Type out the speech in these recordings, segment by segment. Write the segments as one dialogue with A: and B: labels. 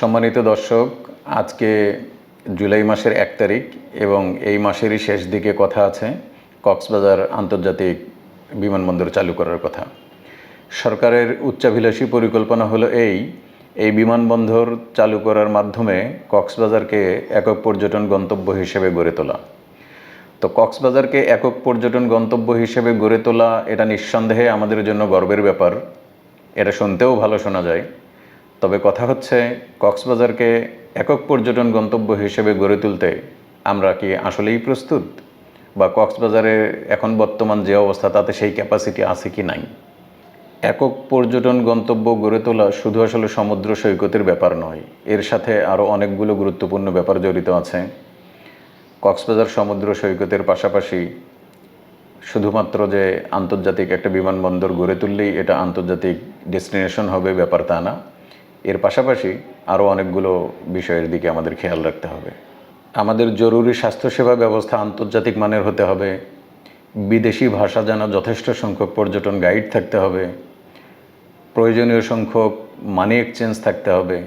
A: সম্মানিত দর্শক, আজকে জুলাই মাসের এক তারিখ এবং এই মাসেরই শেষ দিকে কথা আছে কক্সবাজার আন্তর্জাতিক বিমানবন্দর চালু করার কথা। সরকারের উচ্চাভিলাষী পরিকল্পনা হলো এই এই বিমানবন্দর চালু করার মাধ্যমে কক্সবাজারকে একক পর্যটন গন্তব্য হিসেবে গড়ে তোলা। তো কক্সবাজারকে একক পর্যটন গন্তব্য হিসেবে গড়ে তোলা এটা নিঃসন্দেহে আমাদের জন্য গর্বের ব্যাপার। এটা শুনতেও ভালো শোনা যায়। তবে কথা হচ্ছে, কক্সবাজারকে একক পর্যটন গন্তব্য হিসেবে গড়ে তুলতে আমরা কি আসলেই প্রস্তুত? বা কক্সবাজারে এখন বর্তমান যে অবস্থা, তাতে সেই ক্যাপাসিটি আছে কি নাই? একক পর্যটন গন্তব্য গড়ে তোলা শুধু আসলে সমুদ্র সৈকতের ব্যাপার নয়, এর সাথে আরও অনেকগুলো গুরুত্বপূর্ণ ব্যাপার জড়িত আছে। কক্সবাজার সমুদ্র সৈকতের পাশাপাশি শুধুমাত্র যে আন্তর্জাতিক একটা বিমানবন্দর গড়ে তুললেই এটা আন্তর্জাতিক ডেস্টিনেশন হবে ব্যাপার তা না। এর পাশাপাশি আরও অনেকগুলো বিষয়ের দিকে আমাদের খেয়াল রাখতে হবে। আমাদের জরুরি স্বাস্থ্যসেবা ব্যবস্থা আন্তর্জাতিক মানের হতে হবে। বিদেশি ভাষা জানা যথেষ্ট সংখ্যক পর্যটন গাইড থাকতে হবে। প্রয়োজনীয় সংখ্যক মানি এক্সচেঞ্জ থাকতে হবে।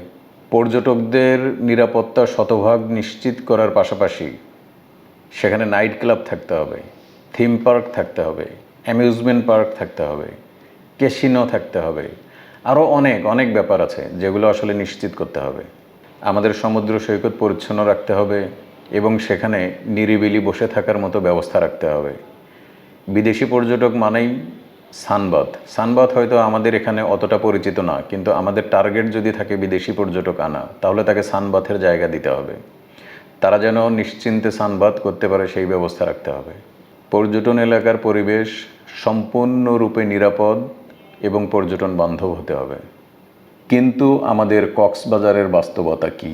A: পর্যটকদের নিরাপত্তা শতভাগ নিশ্চিত করার পাশাপাশি সেখানে নাইট ক্লাব থাকতে হবে, থিম পার্ক থাকতে হবে, অ্যামিউজমেন্ট পার্ক থাকতে হবে, ক্যাসিনো থাকতে হবে আরও অনেক অনেক ব্যাপার আছে যেগুলো আসলে নিশ্চিত করতে হবে। আমাদের সমুদ্র সৈকত পরিচ্ছন্ন রাখতে হবে এবং সেখানে নিরিবিলি বসে থাকার মতো ব্যবস্থা রাখতে হবে। বিদেশি পর্যটক মানেই সানবাদ সানবাদ হয়তো আমাদের এখানে অতটা পরিচিত না, কিন্তু আমাদের টার্গেট যদি থাকে বিদেশি পর্যটক আনা, তাহলে তাকে সানবাথের জায়গা দিতে হবে। তারা যেন নিশ্চিন্তে সানবাদ করতে পারে সেই ব্যবস্থা রাখতে হবে। পর্যটন এলাকার পরিবেশ সম্পূর্ণরূপে নিরাপদ এবং পর্যটন বান্ধব হতে হবে। কিন্তু আমাদের কক্সবাজারের বাস্তবতা কী?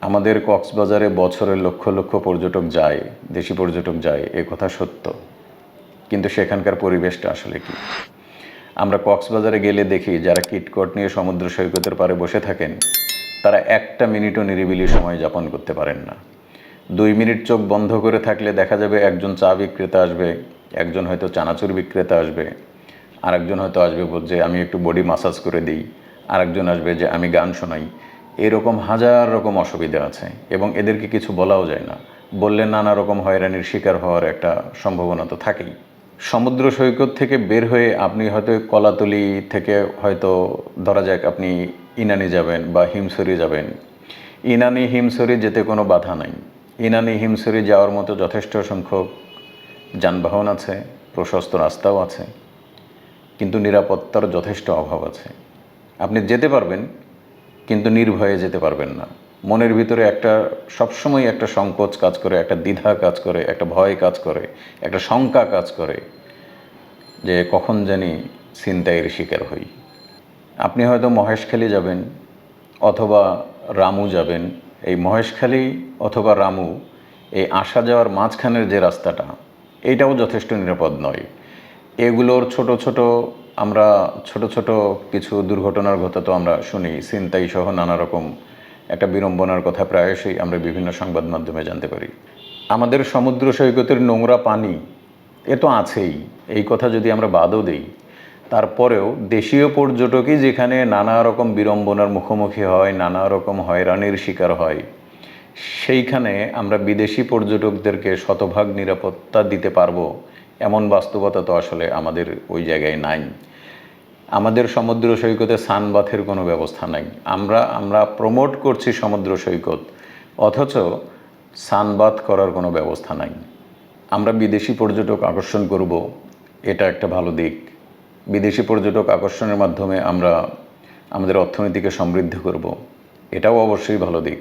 A: আমাদের কক্সবাজারে বছরে লক্ষ লক্ষ পর্যটক যায়, দেশি পর্যটক যায়, এ কথা সত্য। কিন্তু সেখানকার পরিবেশটা আসলে কি? আমরা কক্সবাজারে গেলে দেখি যারা কিটকট নিয়ে সমুদ্র সৈকতের পারে বসে থাকেন, তারা একটা মিনিটও নিরিবিলি সময় যাপন করতে পারেন না। দুই মিনিট চোখ বন্ধ করে থাকলে দেখা যাবে একজন চা বিক্রেতা আসবে, একজন হয়তো চানাচুর বিক্রেতা আসবে আরেকজন হয়তো আসবে যে আমি একটু বডি মাসাজ করে দিই, আরেকজন আসবে যে আমি গান শোনাই। এরকম হাজার রকম অসুবিধা আছে এবং এদেরকে কিছু বলাও যায় না। বললে নানা রকম হয়রানির শিকার হওয়ার একটা সম্ভাবনা তো থাকেই। সমুদ্র সৈকত থেকে বের হয়ে আপনি হয়তো কলাতলি থেকে হয়তো ধরা যাক আপনি ইনানি যাবেন বা হিমসরি যাবেন। ইনানি হিমসরি যেতে কোনো বাধা নাই। ইনানি হিমসরি যাওয়ার মতো যথেষ্ট সংখ্যক যানবাহন আছে, প্রশস্ত রাস্তাও আছে। কিন্তু নিরাপত্তার যথেষ্ট অভাব আছে। আপনি যেতে পারবেন, কিন্তু নির্ভয়ে যেতে পারবেন না। মনের ভিতরে একটা সবসময় একটা সংকোচ কাজ করে, একটা দ্বিধা কাজ করে, একটা ভয় কাজ করে, একটা শঙ্কা কাজ করে যে কখন জানি ছিনতাইয়ের শিকার হই। আপনি হয়তো মহেশখালী যাবেন অথবা রামু যাবেন। এই মহেশখালী অথবা রামু, এই আসা যাওয়ার মাঝখানের যে রাস্তাটা, এইটাও যথেষ্ট নিরাপদ নয়। এগুলোর ছোট ছোট আমরা ছোট ছোট কিছু দুর্ঘটনার কথা তো আমরা শুনি, ছিনতাই সহ নানা রকম একটা বিড়ম্বনার কথা প্রায়শই আমরা বিভিন্ন সংবাদ মাধ্যমে জানতে পারি। আমাদের সমুদ্র সৈকতের নোংরা পানি, এ তো আছেই। এই কথা যদি আমরা বাদও দিই, তারপরেও দেশীয় পর্যটকই যেখানে নানা রকম বিড়ম্বনার মুখোমুখি হয়, নানা রকম হয়রানির শিকার হয়, সেইখানে আমরা বিদেশি পর্যটকদেরকে শতভাগ নিরাপত্তা দিতে পারব। এমন বাস্তবতা তো আসলে আমাদের ওই জায়গায় নাই। আমাদের সমুদ্র সৈকতে সানবাথের কোনো ব্যবস্থা নাই। আমরা আমরা প্রমোট করছি সমুদ্র সৈকত, অথচ সানবাথ করার কোনো ব্যবস্থা নাই। আমরা বিদেশি পর্যটক আকর্ষণ করব, এটা একটা ভালো দিক। বিদেশি পর্যটক আকর্ষণের মাধ্যমে আমরা আমাদের অর্থনীতিকে সমৃদ্ধ করব, এটাও অবশ্যই ভালো দিক।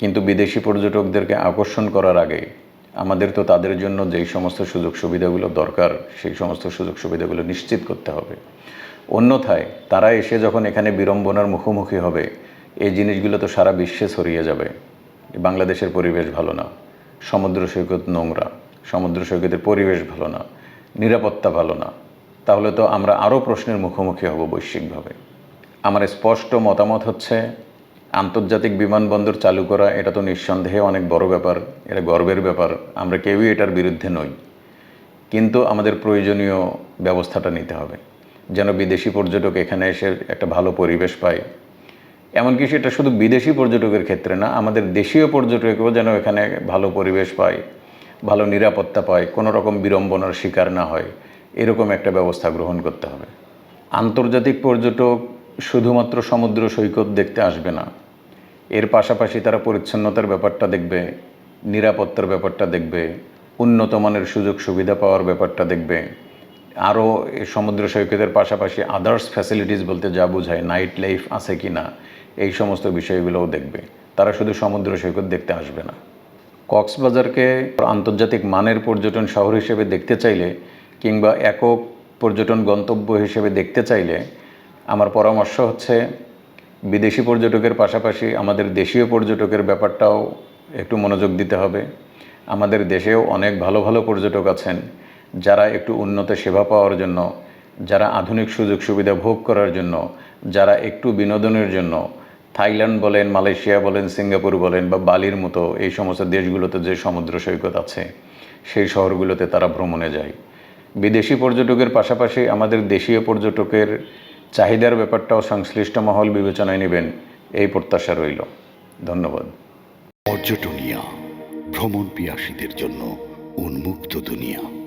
A: কিন্তু বিদেশি পর্যটকদেরকে আকর্ষণ করার আগে আমাদের তো তাদের জন্য যেই সমস্ত সুযোগ সুবিধাগুলো দরকার, সেই সমস্ত সুযোগ সুবিধাগুলো নিশ্চিত করতে হবে। অন্যথায় তারা এসে যখন এখানে বিড়ম্বনার মুখোমুখি হবে, এই জিনিসগুলো তো সারা বিশ্বে ছড়িয়ে যাবে। বাংলাদেশের পরিবেশ ভালো না, সমুদ্র সৈকত নোংরা, সমুদ্র সৈকতের পরিবেশ ভালো না, নিরাপত্তা ভালো না। তাহলে তো আমরা আরও প্রশ্নের মুখোমুখি হব বৈশ্বিকভাবে। আমার স্পষ্ট মতামত হচ্ছে আন্তর্জাতিক বিমানবন্দর চালু করা, এটা তো নিঃসন্দেহে অনেক বড় ব্যাপার, এটা গর্বের ব্যাপার। আমরা কেউই এটার বিরুদ্ধে নই। কিন্তু আমাদের প্রয়োজনীয় ব্যবস্থাটা নিতে হবে, যেন বিদেশি পর্যটক এখানে এসে একটা ভালো পরিবেশ পায়। এমনকি সেটা শুধু বিদেশি পর্যটকের ক্ষেত্রে না, আমাদের দেশীয় পর্যটকও যেন এখানে ভালো পরিবেশ পায়, ভালো নিরাপত্তা পায়, কোনো রকম বিড়ম্বনার শিকার না হয়, এরকম একটা ব্যবস্থা গ্রহণ করতে হবে। আন্তর্জাতিক পর্যটক শুধুমাত্র সমুদ্র সৈকত দেখতে আসবে না এর পাশাপাশি তারা পরিচ্ছন্নতার ব্যাপারটা দেখবে, নিরাপত্তার ব্যাপারটা দেখবে, উন্নত মানের সুযোগ সুবিধা পাওয়ার ব্যাপারটা দেখবে। আরও সমুদ্র সৈকতের পাশাপাশি আদার্স ফ্যাসিলিটিস বলতে যা বোঝায় নাইট লাইফ আছে কি না, এই সমস্ত বিষয়গুলোও দেখবে। তারা শুধু সমুদ্র সৈকত দেখতে আসবে না। কক্সবাজারকে আন্তর্জাতিক মানের পর্যটন শহর হিসেবে দেখতে চাইলে কিংবা একক পর্যটন গন্তব্য হিসেবে দেখতে চাইলে, আমার পরামর্শ হচ্ছে বিদেশি পর্যটকের পাশাপাশি আমাদের দেশীয় পর্যটকের ব্যাপারটাও একটু মনোযোগ দিতে হবে। আমাদের দেশেও অনেক ভালো ভালো পর্যটক আছেন যারা একটু উন্নত সেবা পাওয়ার জন্য, যারা আধুনিক সুযোগ সুবিধা ভোগ করার জন্য, যারা একটু বিনোদনের জন্য, থাইল্যান্ড বলেন, মালয়েশিয়া বলেন, সিঙ্গাপুর বলেন বা বালির মতো এই সমস্ত দেশগুলোতে যে সমুদ্র সৈকত আছে, সেই শহরগুলোতে তারা ভ্রমণে যায়। বিদেশি পর্যটকের পাশাপাশি আমাদের দেশীয় পর্যটকের চাহিদার ব্যাপারটাও সংশ্লিষ্ট মহল বিবেচনায় নেবেন, এই প্রত্যাশা রইল। ধন্যবাদ।
B: পর্যটনিয়া, ভ্রমণ পিয়াসীদের জন্য উন্মুক্ত দুনিয়া।